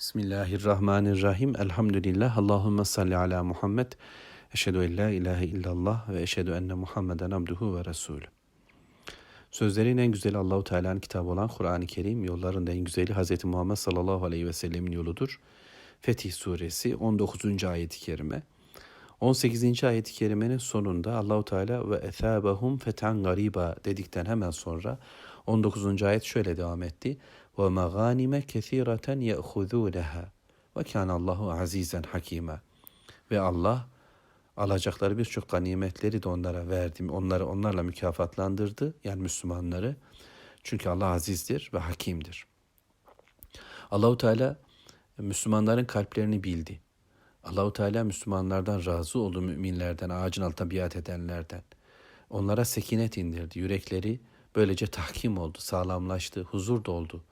Bismillahirrahmanirrahim. Elhamdülillah. Allahümme salli ala Muhammed. Eşhedü en la ilahe illallah ve eşhedü enne Muhammeden abduhu ve resulü. Sözlerin en güzeli Allahu Teala'nın kitabı olan Kur'an-ı Kerim, yolların en güzeli Hz. Muhammed sallallahu aleyhi ve sellemin yoludur. Fetih suresi 19. ayet-i kerime. 18. ayet-i kerimenin sonunda Allahu Teala ve ethabahum feten gariba dedikten hemen sonra 19. ayet şöyle devam etti. Ve maganime kesireten ye'huzuneha. Ve kana Allahu azizen hakima. Ve Allah alacakları birçok ganimetleri de onlara verdi. Onları onlarla mükafatlandırdı. Yani Müslümanları. Çünkü Allah azizdir ve hakimdir. Allahu Teala Müslümanların kalplerini bildi. Allahu Teala Müslümanlardan razı oldu müminlerden, ağacın altında biat edenlerden. Onlara sekinet indirdi. Yürekleri böylece tahkim oldu, sağlamlaştı, huzur doldu,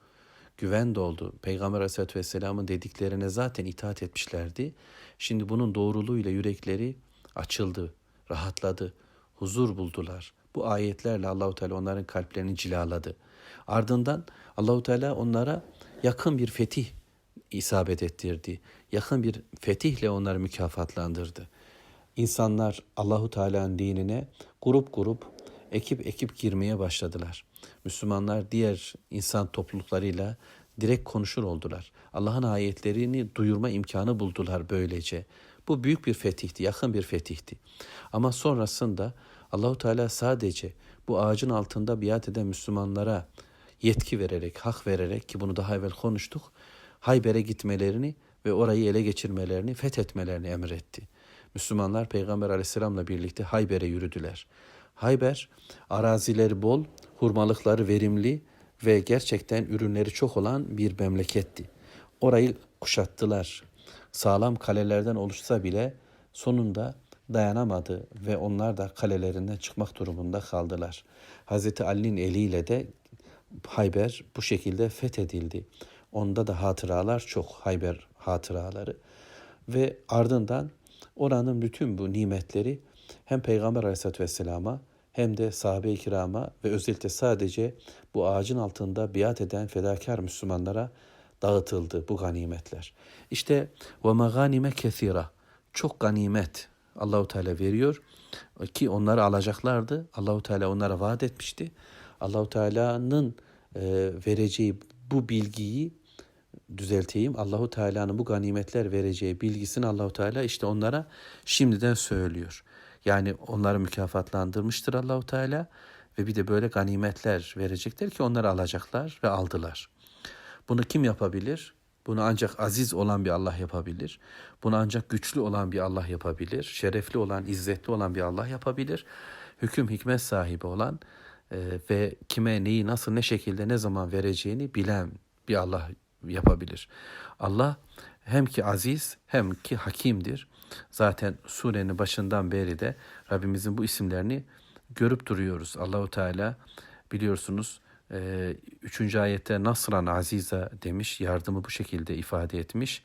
güven doldu. Peygamber Aleyhisselatü Vesselam'ın dediklerine zaten itaat etmişlerdi. Şimdi bunun doğruluğuyla yürekleri açıldı, rahatladı, huzur buldular. Bu ayetlerle Allahu Teala onların kalplerini cilaladı. Ardından Allahu Teala onlara yakın bir fetih isabet ettirdi. Yakın bir fetihle onları mükafatlandırdı. İnsanlar Allahu Teala'nın dinine grup grup, ekip ekip girmeye başladılar. Müslümanlar diğer insan topluluklarıyla direkt konuşur oldular. Allah'ın ayetlerini duyurma imkanı buldular böylece. Bu büyük bir fetihti, yakın bir fetihti. Ama sonrasında Allahu Teala sadece bu ağacın altında biat eden Müslümanlara yetki vererek, hak vererek ki bunu daha evvel konuştuk. Hayber'e gitmelerini ve orayı ele geçirmelerini, fethetmelerini emretti. Müslümanlar Peygamber aleyhisselamla birlikte Hayber'e yürüdüler. Hayber arazileri bol, hurmalıkları verimli ve gerçekten ürünleri çok olan bir memleketti. Orayı kuşattılar. Sağlam kalelerden oluşsa bile sonunda dayanamadı ve onlar da kalelerinden çıkmak durumunda kaldılar. Hazreti Ali'nin eliyle de Hayber bu şekilde fethedildi. Onda da hatıralar çok, Hayber hatıraları. Ve ardından oranın bütün bu nimetleri hem Peygamber Aleyhisselatü Vesselam'a hem de sahabe-i kirama ve özellikle sadece bu ağacın altında biat eden fedakar Müslümanlara dağıtıldı bu ganimetler. İşte ve maganime kesira çok ganimet Allahu Teala veriyor ki onları alacaklardı. Allahu Teala onlara vaat etmişti. Allahu Teala'nın e, vereceği bu bilgiyi düzelteyim. Allahu Teala'nın bu ganimetler vereceği bilgisini Allahu Teala işte onlara şimdiden söylüyor. Yani onları mükafatlandırmıştır Allahu Teala ve bir de böyle ganimetler verecekler ki onları alacaklar ve aldılar. Bunu kim yapabilir? Bunu ancak aziz olan bir Allah yapabilir. Bunu ancak güçlü olan bir Allah yapabilir. Şerefli olan, izzetli olan bir Allah yapabilir. Hüküm hikmet sahibi olan e, ve kime neyi nasıl ne şekilde ne zaman vereceğini bilen bir Allah yapabilir. Allah hem ki aziz hem ki hakimdir. Zaten surenin başından beri de Rabbimizin bu isimlerini görüp duruyoruz. Allahu Teala biliyorsunuz e, 3. ayette Nasran Aziza demiş. Yardımı bu şekilde ifade etmiş.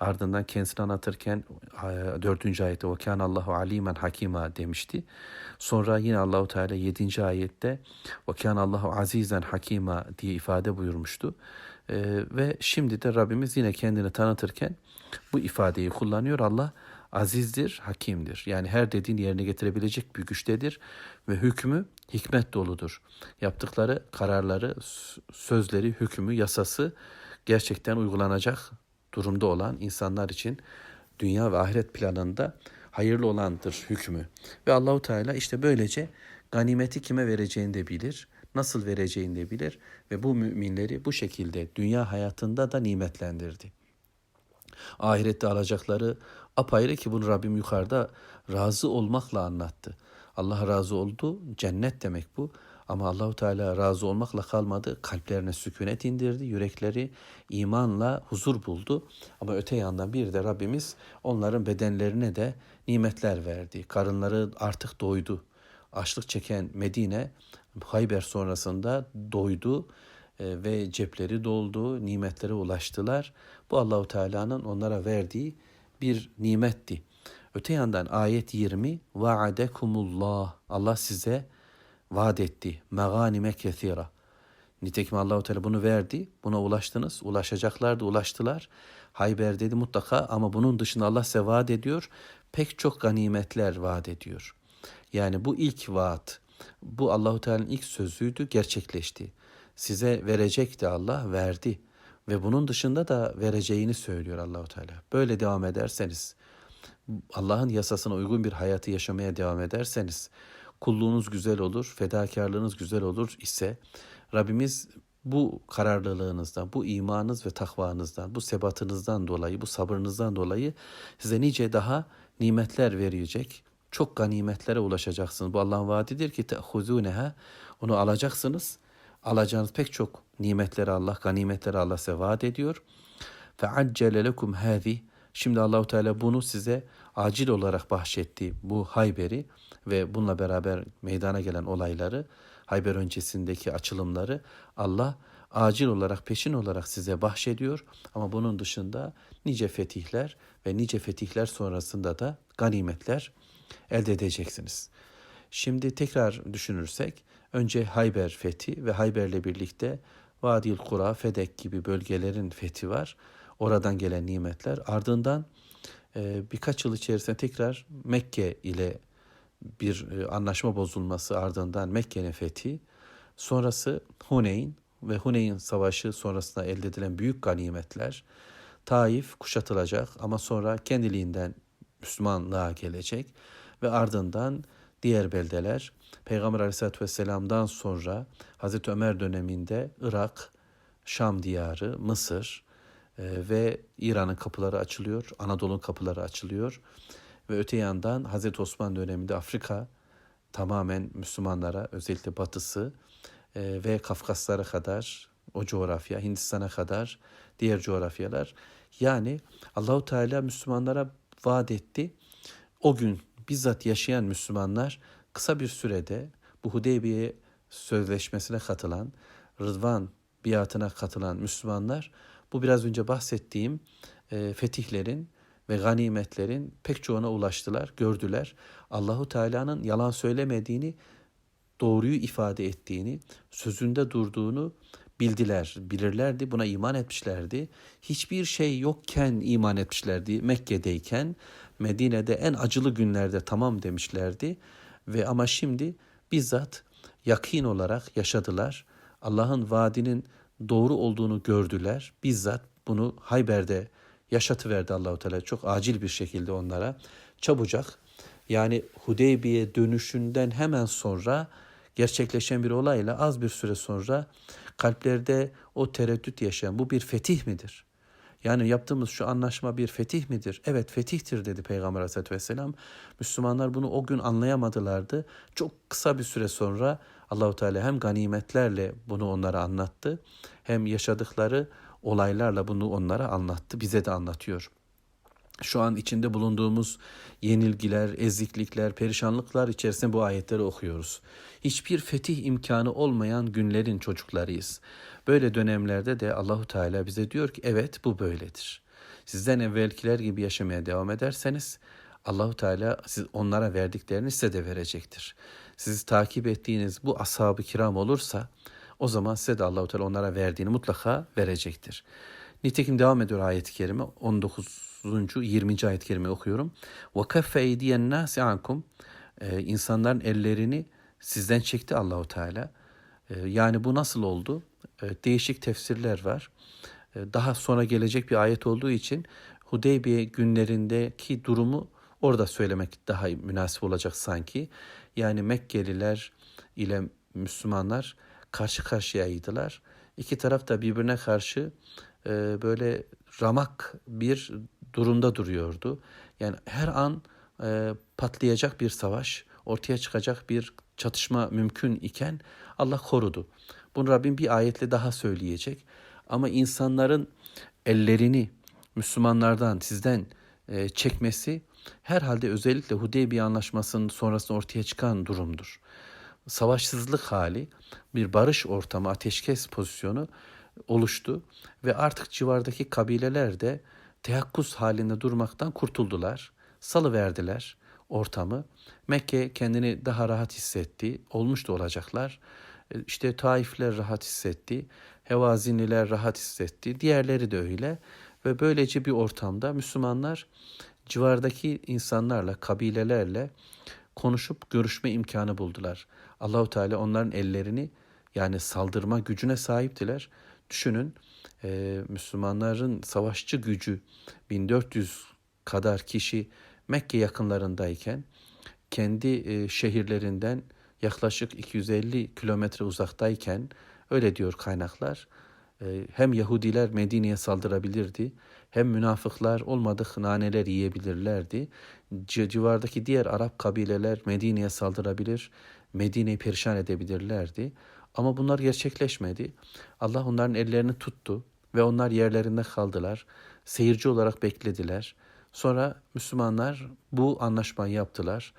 Ardından kendisini anlatırken e, 4. ayette Okan Allahu alimen hakima demişti. Sonra yine Allahu Teala 7. ayette Okan Allahu azizen hakima diye ifade buyurmuştu. E, ve şimdi de Rabbimiz yine kendini tanıtırken bu ifadeyi kullanıyor. Allah azizdir, hakimdir. Yani her dediğini yerine getirebilecek bir güçtedir ve hükmü hikmet doludur. Yaptıkları kararları, sözleri, hükmü, yasası gerçekten uygulanacak durumda olan insanlar için dünya ve ahiret planında hayırlı olandır hükmü. Ve Allahu Teala işte böylece ganimeti kime vereceğini de bilir nasıl vereceğini de bilir ve bu müminleri bu şekilde dünya hayatında da nimetlendirdi. Ahirette alacakları apayrı ki bunu Rabbim yukarıda razı olmakla anlattı. Allah razı oldu, cennet demek bu. Ama Allahu Teala razı olmakla kalmadı. Kalplerine sükunet indirdi. Yürekleri imanla huzur buldu. Ama öte yandan bir de Rabbimiz onların bedenlerine de nimetler verdi. Karınları artık doydu. Açlık çeken Medine Hayber sonrasında doydu e, ve cepleri doldu, nimetlere ulaştılar. Bu Allahu Teala'nın onlara verdiği bir nimetti. Öte yandan ayet 20 vaadekumullah Allah size vaat etti. Meganime kethira. Nitekim Allahu Teala bunu verdi. Buna ulaştınız. Ulaşacaklardı, ulaştılar. Hayber dedi mutlaka ama bunun dışında Allah size vaat ediyor. Pek çok ganimetler vaat ediyor. Yani bu ilk vaat, bu Allahu Teala'nın ilk sözüydü, gerçekleşti. Size verecekti Allah, verdi. Ve bunun dışında da vereceğini söylüyor Allahu Teala. Böyle devam ederseniz, Allah'ın yasasına uygun bir hayatı yaşamaya devam ederseniz, kulluğunuz güzel olur, fedakarlığınız güzel olur ise Rabbimiz bu kararlılığınızdan, bu imanınız ve takvanızdan, bu sebatınızdan dolayı, bu sabırınızdan dolayı size nice daha nimetler verecek. Çok ganimetlere ulaşacaksınız. Bu Allah'ın vaadidir ki tehuzuneha onu alacaksınız. Alacağınız pek çok nimetleri Allah, ganimetleri Allah size vaat ediyor. Accele lekum hâzi. Şimdi Allahu Teala bunu size acil olarak bahşetti. Bu Hayber'i ve bununla beraber meydana gelen olayları, Hayber öncesindeki açılımları Allah acil olarak peşin olarak size bahşediyor. Ama bunun dışında nice fetihler ve nice fetihler sonrasında da ganimetler elde edeceksiniz. Şimdi tekrar düşünürsek önce Hayber fethi ve Hayber'le birlikte Vadil Kura, Fedek gibi bölgelerin fethi var. Oradan gelen nimetler. Ardından e, birkaç yıl içerisinde tekrar Mekke ile bir e, anlaşma bozulması ardından Mekke'nin fethi. Sonrası Huneyn ve Huneyn Savaşı sonrasında elde edilen büyük ganimetler. Taif kuşatılacak ama sonra kendiliğinden Müslümanlığa gelecek ve ardından diğer beldeler Peygamber Aleyhisselatü Vesselam'dan sonra Hazreti Ömer döneminde Irak, Şam diyarı, Mısır e, ve İran'ın kapıları açılıyor, Anadolu'nun kapıları açılıyor ve öte yandan Hazreti Osman döneminde Afrika tamamen Müslümanlara özellikle batısı e, ve Kafkaslara kadar o coğrafya, Hindistan'a kadar diğer coğrafyalar yani Allahu Teala Müslümanlara vaat etti. O gün bizzat yaşayan Müslümanlar kısa bir sürede bu Hudeybiye sözleşmesine katılan, Rıdvan biatına katılan Müslümanlar bu biraz önce bahsettiğim e, fetihlerin ve ganimetlerin pek çoğuna ulaştılar, gördüler. Allahu Teala'nın yalan söylemediğini, doğruyu ifade ettiğini, sözünde durduğunu bildiler, bilirlerdi, buna iman etmişlerdi. Hiçbir şey yokken iman etmişlerdi Mekke'deyken. Medine'de en acılı günlerde tamam demişlerdi ve ama şimdi bizzat yakin olarak yaşadılar. Allah'ın vaadinin doğru olduğunu gördüler. Bizzat bunu Hayber'de yaşatıverdi Allahu Teala çok acil bir şekilde onlara. Çabucak yani Hudeybiye dönüşünden hemen sonra gerçekleşen bir olayla az bir süre sonra kalplerde o tereddüt yaşayan bu bir fetih midir? Yani yaptığımız şu anlaşma bir fetih midir? Evet fetihtir dedi Peygamber Aleyhisselatü Vesselam. Müslümanlar bunu o gün anlayamadılardı. Çok kısa bir süre sonra Allahu Teala hem ganimetlerle bunu onlara anlattı hem yaşadıkları olaylarla bunu onlara anlattı, bize de anlatıyor. Şu an içinde bulunduğumuz yenilgiler, eziklikler, perişanlıklar içerisinde bu ayetleri okuyoruz. Hiçbir fetih imkanı olmayan günlerin çocuklarıyız. Böyle dönemlerde de Allahu Teala bize diyor ki evet bu böyledir. Sizden evvelkiler gibi yaşamaya devam ederseniz Allahu Teala siz onlara verdiklerini size de verecektir. Sizi takip ettiğiniz bu ashab-ı kiram olursa o zaman size de Allahu Teala onlara verdiğini mutlaka verecektir. Nitekim devam ediyor ayet-i kerime 19. 20. ayet-i kerime okuyorum. Kaffe eydiyen nasi ankum ee, insanların ellerini sizden çekti Allahu Teala. Ee, yani bu nasıl oldu? Ee, değişik tefsirler var. Daha sonra gelecek bir ayet olduğu için Hudeybiye günlerindeki durumu orada söylemek daha münasip olacak sanki. Yani Mekkeliler ile Müslümanlar karşı karşıyaydılar. İki taraf da birbirine karşı e, böyle ramak bir durumda duruyordu. Yani her an e, patlayacak bir savaş, ortaya çıkacak bir çatışma mümkün iken Allah korudu. Bunu Rabbim bir ayetle daha söyleyecek. Ama insanların ellerini Müslümanlardan, sizden e, çekmesi herhalde özellikle Hudeybiye Anlaşması'nın sonrasında ortaya çıkan durumdur savaşsızlık hali, bir barış ortamı, ateşkes pozisyonu oluştu ve artık civardaki kabileler de teyakkuz halinde durmaktan kurtuldular. Salı verdiler ortamı. Mekke kendini daha rahat hissetti. Olmuş da olacaklar. E, İşte Taifler rahat hissetti, Hevaziniler rahat hissetti, diğerleri de öyle. Ve böylece bir ortamda Müslümanlar civardaki insanlarla, kabilelerle konuşup görüşme imkanı buldular. Allahu Teala onların ellerini yani saldırma gücüne sahiptiler. Düşünün e, Müslümanların savaşçı gücü 1400 kadar kişi Mekke yakınlarındayken kendi e, şehirlerinden yaklaşık 250 kilometre uzaktayken öyle diyor kaynaklar. E, hem Yahudiler Medine'ye saldırabilirdi hem münafıklar olmadık naneler yiyebilirlerdi. Civardaki diğer Arap kabileler Medine'ye saldırabilir, Medine'yi perişan edebilirlerdi. Ama bunlar gerçekleşmedi. Allah onların ellerini tuttu ve onlar yerlerinde kaldılar. Seyirci olarak beklediler. Sonra Müslümanlar bu anlaşmayı yaptılar.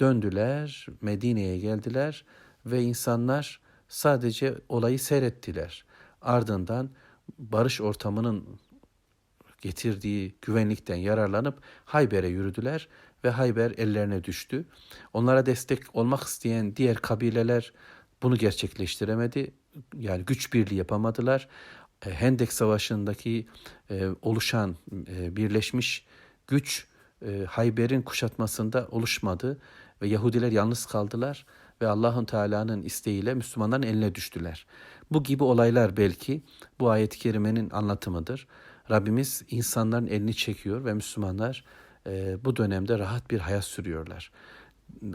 Döndüler, Medine'ye geldiler ve insanlar sadece olayı seyrettiler. Ardından barış ortamının getirdiği güvenlikten yararlanıp Hayber'e yürüdüler ve Hayber ellerine düştü. Onlara destek olmak isteyen diğer kabileler bunu gerçekleştiremedi. Yani güç birliği yapamadılar. E, Hendek Savaşı'ndaki e, oluşan e, birleşmiş güç Hayber'in kuşatmasında oluşmadı ve Yahudiler yalnız kaldılar ve Allah'ın Teala'nın isteğiyle Müslümanların eline düştüler. Bu gibi olaylar belki bu ayet-i kerimenin anlatımıdır. Rabbimiz insanların elini çekiyor ve Müslümanlar bu dönemde rahat bir hayat sürüyorlar.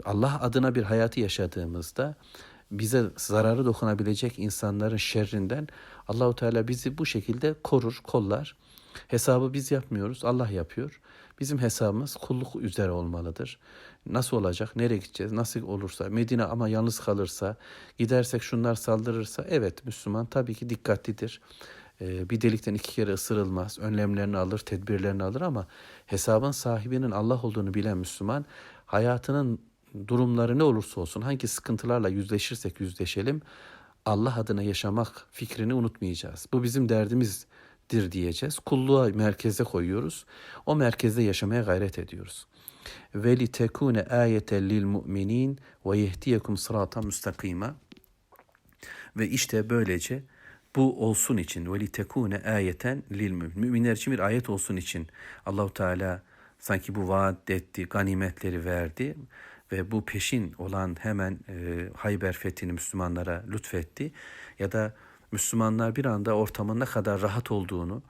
Allah adına bir hayatı yaşadığımızda bize zararı dokunabilecek insanların şerrinden Allahu Teala bizi bu şekilde korur, kollar. Hesabı biz yapmıyoruz, Allah yapıyor. Bizim hesabımız kulluk üzere olmalıdır. Nasıl olacak, nereye gideceğiz, nasıl olursa, Medine ama yalnız kalırsa, gidersek şunlar saldırırsa, evet Müslüman tabii ki dikkatlidir. Ee, bir delikten iki kere ısırılmaz, önlemlerini alır, tedbirlerini alır ama hesabın sahibinin Allah olduğunu bilen Müslüman, hayatının durumları ne olursa olsun, hangi sıkıntılarla yüzleşirsek yüzleşelim, Allah adına yaşamak fikrini unutmayacağız. Bu bizim derdimizdir diyeceğiz. Kulluğa merkeze koyuyoruz. O merkezde yaşamaya gayret ediyoruz. Ve li tekune ayeten lil mu'minin ve yehdiyekum sıratan müstakima. Ve işte böylece bu olsun için ve li tekune ayeten lil mümin. Müminler için bir ayet olsun için Allahu Teala sanki bu vaat etti, ganimetleri verdi ve bu peşin olan hemen e, Hayber fethini Müslümanlara lütfetti ya da Müslümanlar bir anda ortamın ne kadar rahat olduğunu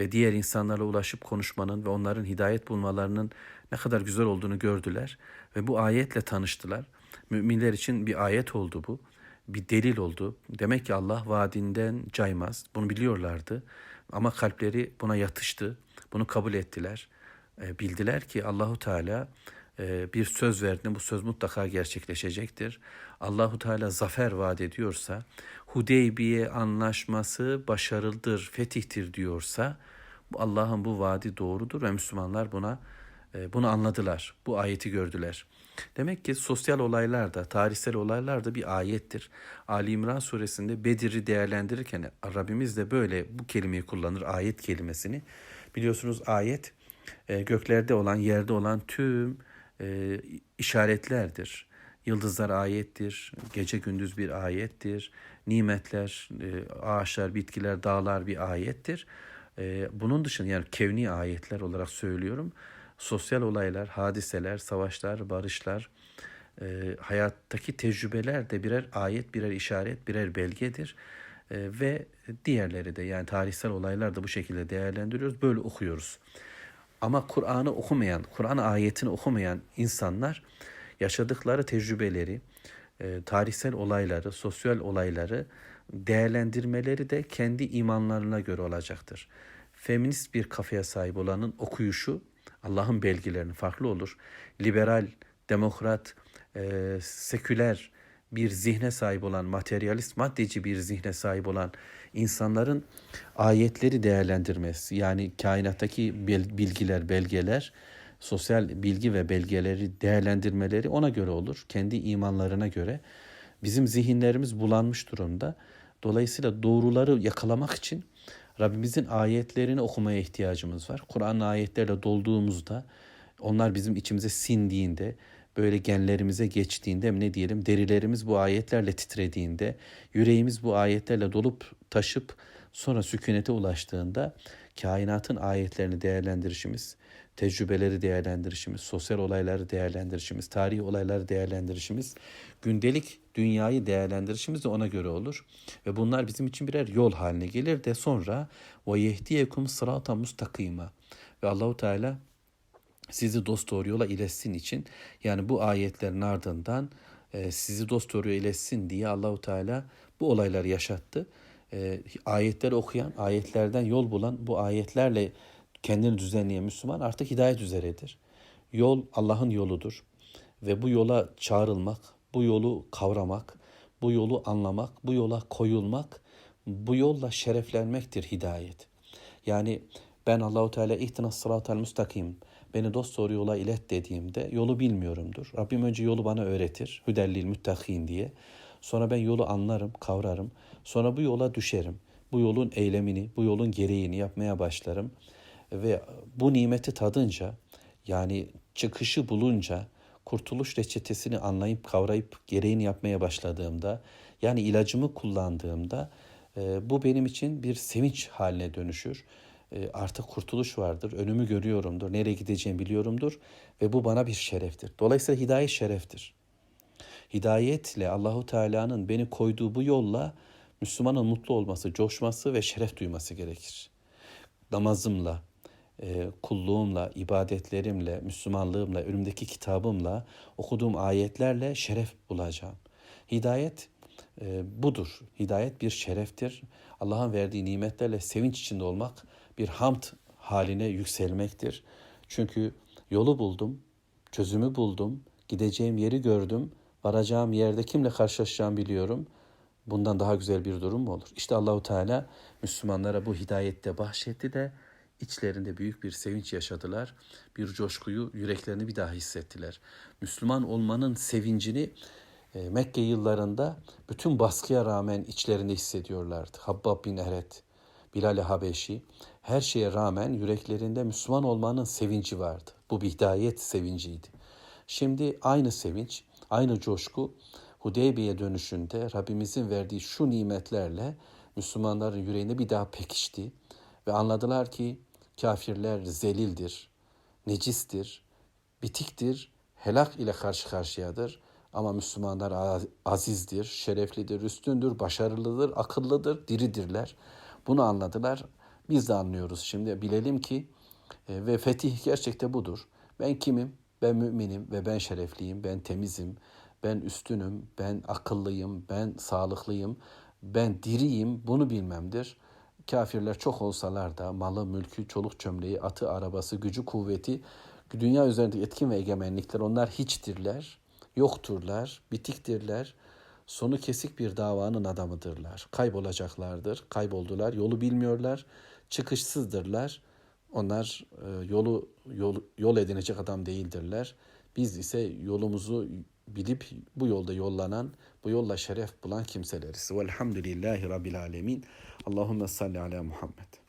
ve diğer insanlarla ulaşıp konuşmanın ve onların hidayet bulmalarının ne kadar güzel olduğunu gördüler ve bu ayetle tanıştılar. Müminler için bir ayet oldu bu. Bir delil oldu. Demek ki Allah vaadinden caymaz. Bunu biliyorlardı. Ama kalpleri buna yatıştı. Bunu kabul ettiler. E, bildiler ki Allahu Teala bir söz verdiğinde bu söz mutlaka gerçekleşecektir. Allahu Teala zafer vaat ediyorsa, Hudeybiye anlaşması başarılıdır, fetihtir diyorsa, Allah'ın bu vaadi doğrudur ve Müslümanlar buna e, bunu anladılar. Bu ayeti gördüler. Demek ki sosyal olaylarda, tarihsel olaylarda bir ayettir. Ali İmran suresinde Bedir'i değerlendirirken Rabbimiz de böyle bu kelimeyi kullanır, ayet kelimesini. Biliyorsunuz ayet e, göklerde olan, yerde olan tüm e, işaretlerdir. Yıldızlar ayettir, gece gündüz bir ayettir, nimetler, e, ağaçlar, bitkiler, dağlar bir ayettir. E, bunun dışında yani kevni ayetler olarak söylüyorum. Sosyal olaylar, hadiseler, savaşlar, barışlar, e, hayattaki tecrübeler de birer ayet, birer işaret, birer belgedir. E, ve diğerleri de yani tarihsel olaylar da bu şekilde değerlendiriyoruz, böyle okuyoruz. Ama Kur'an'ı okumayan, Kur'an ayetini okumayan insanlar yaşadıkları tecrübeleri, e, tarihsel olayları, sosyal olayları değerlendirmeleri de kendi imanlarına göre olacaktır. Feminist bir kafaya sahip olanın okuyuşu Allah'ın belgelerini farklı olur. Liberal, demokrat, e, seküler bir zihne sahip olan, materyalist, maddeci bir zihne sahip olan insanların ayetleri değerlendirmesi, yani kainattaki bilgiler, belgeler, sosyal bilgi ve belgeleri değerlendirmeleri ona göre olur. Kendi imanlarına göre. Bizim zihinlerimiz bulanmış durumda. Dolayısıyla doğruları yakalamak için Rabbimizin ayetlerini okumaya ihtiyacımız var. Kur'an ayetlerle dolduğumuzda onlar bizim içimize sindiğinde böyle genlerimize geçtiğinde ne diyelim derilerimiz bu ayetlerle titrediğinde yüreğimiz bu ayetlerle dolup taşıp sonra sükunete ulaştığında kainatın ayetlerini değerlendirişimiz, tecrübeleri değerlendirişimiz, sosyal olayları değerlendirişimiz, tarihi olayları değerlendirişimiz, gündelik dünyayı değerlendirişimiz de ona göre olur. Ve bunlar bizim için birer yol haline gelir de sonra ve yehdiyekum sırata mustakima. Ve Allahu Teala sizi dost doğru yola iletsin için yani bu ayetlerin ardından e, sizi dost doğru yola iletsin diye Allahu Teala bu olayları yaşattı. E, ayetleri okuyan, ayetlerden yol bulan, bu ayetlerle kendini düzenleyen Müslüman artık hidayet üzeredir. Yol Allah'ın yoludur ve bu yola çağrılmak, bu yolu kavramak, bu yolu anlamak, bu yola koyulmak, bu yolla şereflenmektir hidayet. Yani ben Allahu Teala ihtinas sıratel müstakim beni dost doğru yola ilet dediğimde yolu bilmiyorumdur. Rabbim önce yolu bana öğretir. Hüdellil müttakin diye. Sonra ben yolu anlarım, kavrarım. Sonra bu yola düşerim. Bu yolun eylemini, bu yolun gereğini yapmaya başlarım. Ve bu nimeti tadınca yani çıkışı bulunca kurtuluş reçetesini anlayıp kavrayıp gereğini yapmaya başladığımda yani ilacımı kullandığımda e, bu benim için bir sevinç haline dönüşür. E, artık kurtuluş vardır. Önümü görüyorumdur. Nereye gideceğimi biliyorumdur. Ve bu bana bir şereftir. Dolayısıyla hidayet şereftir. Hidayetle Allahu Teala'nın beni koyduğu bu yolla Müslümanın mutlu olması, coşması ve şeref duyması gerekir. Namazımla, e, kulluğumla, ibadetlerimle, Müslümanlığımla, önümdeki kitabımla, okuduğum ayetlerle şeref bulacağım. Hidayet e, budur. Hidayet bir şereftir. Allah'ın verdiği nimetlerle sevinç içinde olmak bir hamd haline yükselmektir. Çünkü yolu buldum, çözümü buldum, gideceğim yeri gördüm, varacağım yerde kimle karşılaşacağımı biliyorum. Bundan daha güzel bir durum mu olur? İşte Allahu Teala Müslümanlara bu hidayette bahşetti de içlerinde büyük bir sevinç yaşadılar. Bir coşkuyu yüreklerini bir daha hissettiler. Müslüman olmanın sevincini e, Mekke yıllarında bütün baskıya rağmen içlerinde hissediyorlardı. Habbab bin Eret, Bilal-i Habeşi her şeye rağmen yüreklerinde Müslüman olmanın sevinci vardı. Bu bir hidayet sevinciydi. Şimdi aynı sevinç, aynı coşku Hudeybiye dönüşünde Rabbimizin verdiği şu nimetlerle Müslümanların yüreğine bir daha pekişti ve anladılar ki kafirler zelildir, necistir, bitiktir, helak ile karşı karşıyadır. Ama Müslümanlar azizdir, şereflidir, üstündür, başarılıdır, akıllıdır, diridirler. Bunu anladılar. Biz de anlıyoruz şimdi. Bilelim ki e, ve fetih gerçekte budur. Ben kimim? Ben müminim ve ben şerefliyim, ben temizim, ben üstünüm, ben akıllıyım, ben sağlıklıyım, ben diriyim bunu bilmemdir. Kafirler çok olsalar da malı, mülkü, çoluk çömleği, atı, arabası, gücü, kuvveti, dünya üzerindeki etkin ve egemenlikler onlar hiçtirler, yokturlar, bitiktirler. Sonu kesik bir davanın adamıdırlar. Kaybolacaklardır, kayboldular, yolu bilmiyorlar, çıkışsızdırlar. Onlar e, yolu yol, yol edinecek adam değildirler. Biz ise yolumuzu bilip bu yolda yollanan, bu yolla şeref bulan kimseleriz. Velhamdülillahi Rabbil Alemin. Allahümme salli ala Muhammed.